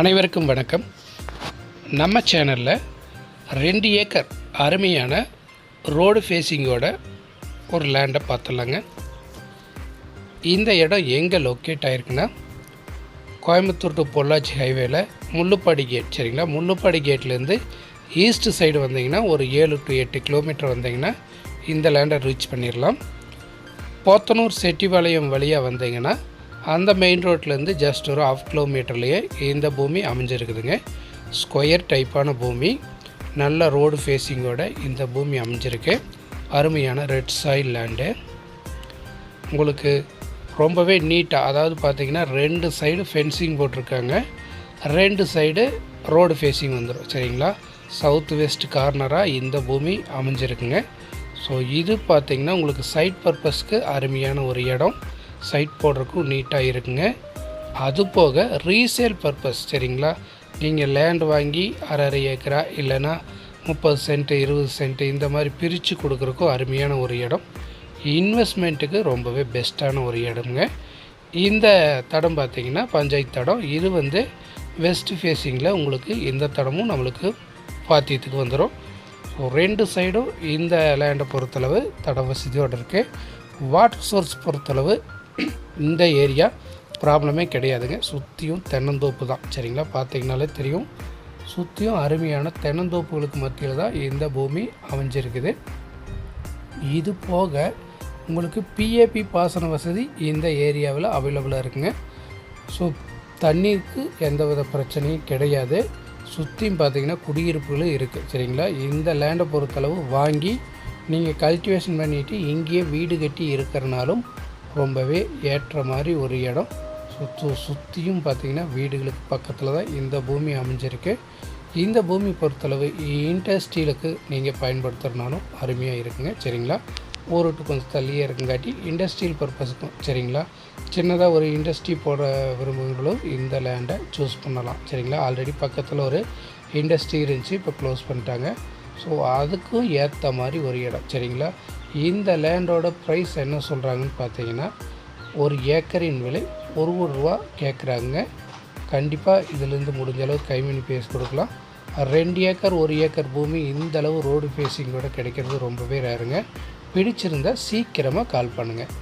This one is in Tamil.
அனைவருக்கும் வணக்கம். நம்ம சேனலில் ரெண்டு ஏக்கர் அருமையான ரோடு ஃபேஸிங்கோட ஒரு லேண்டை பார்த்துடலாங்க. இந்த இடம் எங்கே லொக்கேட் ஆகிருக்குன்னா கோயம்புத்தூர் டு பொள்ளாச்சி ஹைவேல முள்ளுப்பாடி கேட் சரிங்களா? முள்ளுப்பாடி கேட்லேருந்து ஈஸ்ட் சைடு வந்தீங்கன்னா ஒரு ஏழு டு எட்டு கிலோமீட்டர் வந்தீங்கன்னா இந்த லேண்டை ரீச் பண்ணிடலாம். போத்தனூர் செட்டிபாளையம் வழியாக வந்தீங்கன்னா அந்த மெயின் ரோட்லேருந்து ஜஸ்ட் ஒரு ஆஃப் கிலோமீட்டர்லேயே இந்த பூமி அமைஞ்சிருக்குதுங்க. ஸ்கொயர் டைப்பான பூமி. நல்ல ரோடு ஃபேஸிங்கோட இந்த பூமி அமைஞ்சிருக்கு. அருமையான ரெட் சாயில் லேண்டு உங்களுக்கு ரொம்பவே நீட்டாக அதாவது பார்த்தீங்கன்னா ரெண்டு சைடு ஃபென்சிங் போட்டிருக்காங்க. ரெண்டு சைடு ரோடு ஃபேஸிங் வந்துடும் சரிங்களா? சவுத் வெஸ்ட் கார்னராக இந்த பூமி அமைஞ்சிருக்குங்க. ஸோ இது பார்த்தீங்கன்னா உங்களுக்கு சைட் பர்பஸ்க்கு அருமையான ஒரு இடம். சைட் போடுறதுக்கும் நீட்டாக இருக்குங்க. அது போக ரீசேல் பர்பஸ் சரிங்களா? நீங்கள் லேண்ட் வாங்கி அரை அரை ஏக்கரா இல்லைன்னா முப்பது சென்ட்டு இருபது சென்ட்டு இந்த மாதிரி பிரித்து கொடுக்குறக்கும் அருமையான ஒரு இடம். இன்வெஸ்ட்மெண்ட்டுக்கு ரொம்பவே பெஸ்ட்டான ஒரு இடம்ங்க. இந்த தடம் பார்த்தீங்கன்னா பஞ்சாயத்து தடம். இது வந்து வெஸ்ட் ஃபேஸிங்கில் உங்களுக்கு இந்த தடமும் நம்மளுக்கு பாத்தியத்துக்கு வந்துடும் ஸோ ரெண்டு சைடும் இந்த லேண்டை பொறுத்தளவு தட வசதியோடு இருக்குது வாட்டர் சோர்ஸ் பொறுத்தளவு இந்த ஏரியா ப்ராப்ளமே கிடையாதுங்க. சுற்றியும் தென்னந்தோப்பு தான். சரிங்களா? பார்த்தீங்கனாலே தெரியும். சுற்றியும் அருமையான தென்னந்தோப்புகளுக்கு மத்தியில் தான் இந்த பூமி அமைஞ்சிருக்குது. இது போக உங்களுக்கு பிஏபி பாசன வசதி இந்த ஏரியாவில் அவைலபிளாக இருக்குங்க. ஸோ தண்ணீருக்கு எந்தவித பிரச்சனையும் கிடையாது. சுற்றியும் பார்த்தீங்கன்னா குடியிருப்புகளும் இருக்குது சரிங்களா? இந்த லேண்டை பொறுத்தளவு வாங்கி நீங்கள் கல்டிவேஷன் பண்ணிவிட்டு இங்கேயே வீடு கட்டி இருக்கிறனாலும் ரொம்பவே ஏற்ற மாதிரி ஒரு இடம். சுற்று சுற்றியும் பார்த்தீங்கன்னா வீடுகளுக்கு பக்கத்தில் தான் இந்த பூமி அமைஞ்சிருக்கு. இந்த பூமி பொறுத்தளவு இண்டஸ்ட்ரியலுக்கு நீங்கள் பயன்படுத்துகிறனாலும் அருமையாக இருக்குங்க. சரிங்களா? ஊருட்டு கொஞ்சம் தள்ளியே இருக்குங்காட்டி இண்டஸ்ட்ரியல் பர்பஸுக்கும் சரிங்களா? சின்னதாக ஒரு இண்டஸ்ட்ரி போட விரும்புகிறவங்களும் இந்த லேண்டை சூஸ் பண்ணலாம். சரிங்களா? ஆல்ரெடி பக்கத்தில் ஒரு இண்டஸ்ட்ரி இருந்துச்சு இப்போ க்ளோஸ் பண்ணிட்டாங்க. ஸோ அதுக்கும் ஏற்ற மாதிரி ஒரு இடம். சரிங்களா? இந்த லேண்டோட ப்ரைஸ் என்ன சொல்கிறாங்கன்னு பார்த்தீங்கன்னா ஒரு ஏக்கரின் விலை ஒரு ஒரு ரூபா கேட்குறாங்க கண்டிப்பாக இதிலேருந்து முடிஞ்ச அளவு கைமினி பேஸ் கொடுக்கலாம். ரெண்டு ஏக்கர் ஒரு ஏக்கர் பூமி இந்த அளவு ரோடு ஃபேஸிங்கோட கிடைக்கிறது ரொம்பவே ரேருங்க பிடிச்சிருந்தா சீக்கிரமாக கால் பண்ணுங்கள்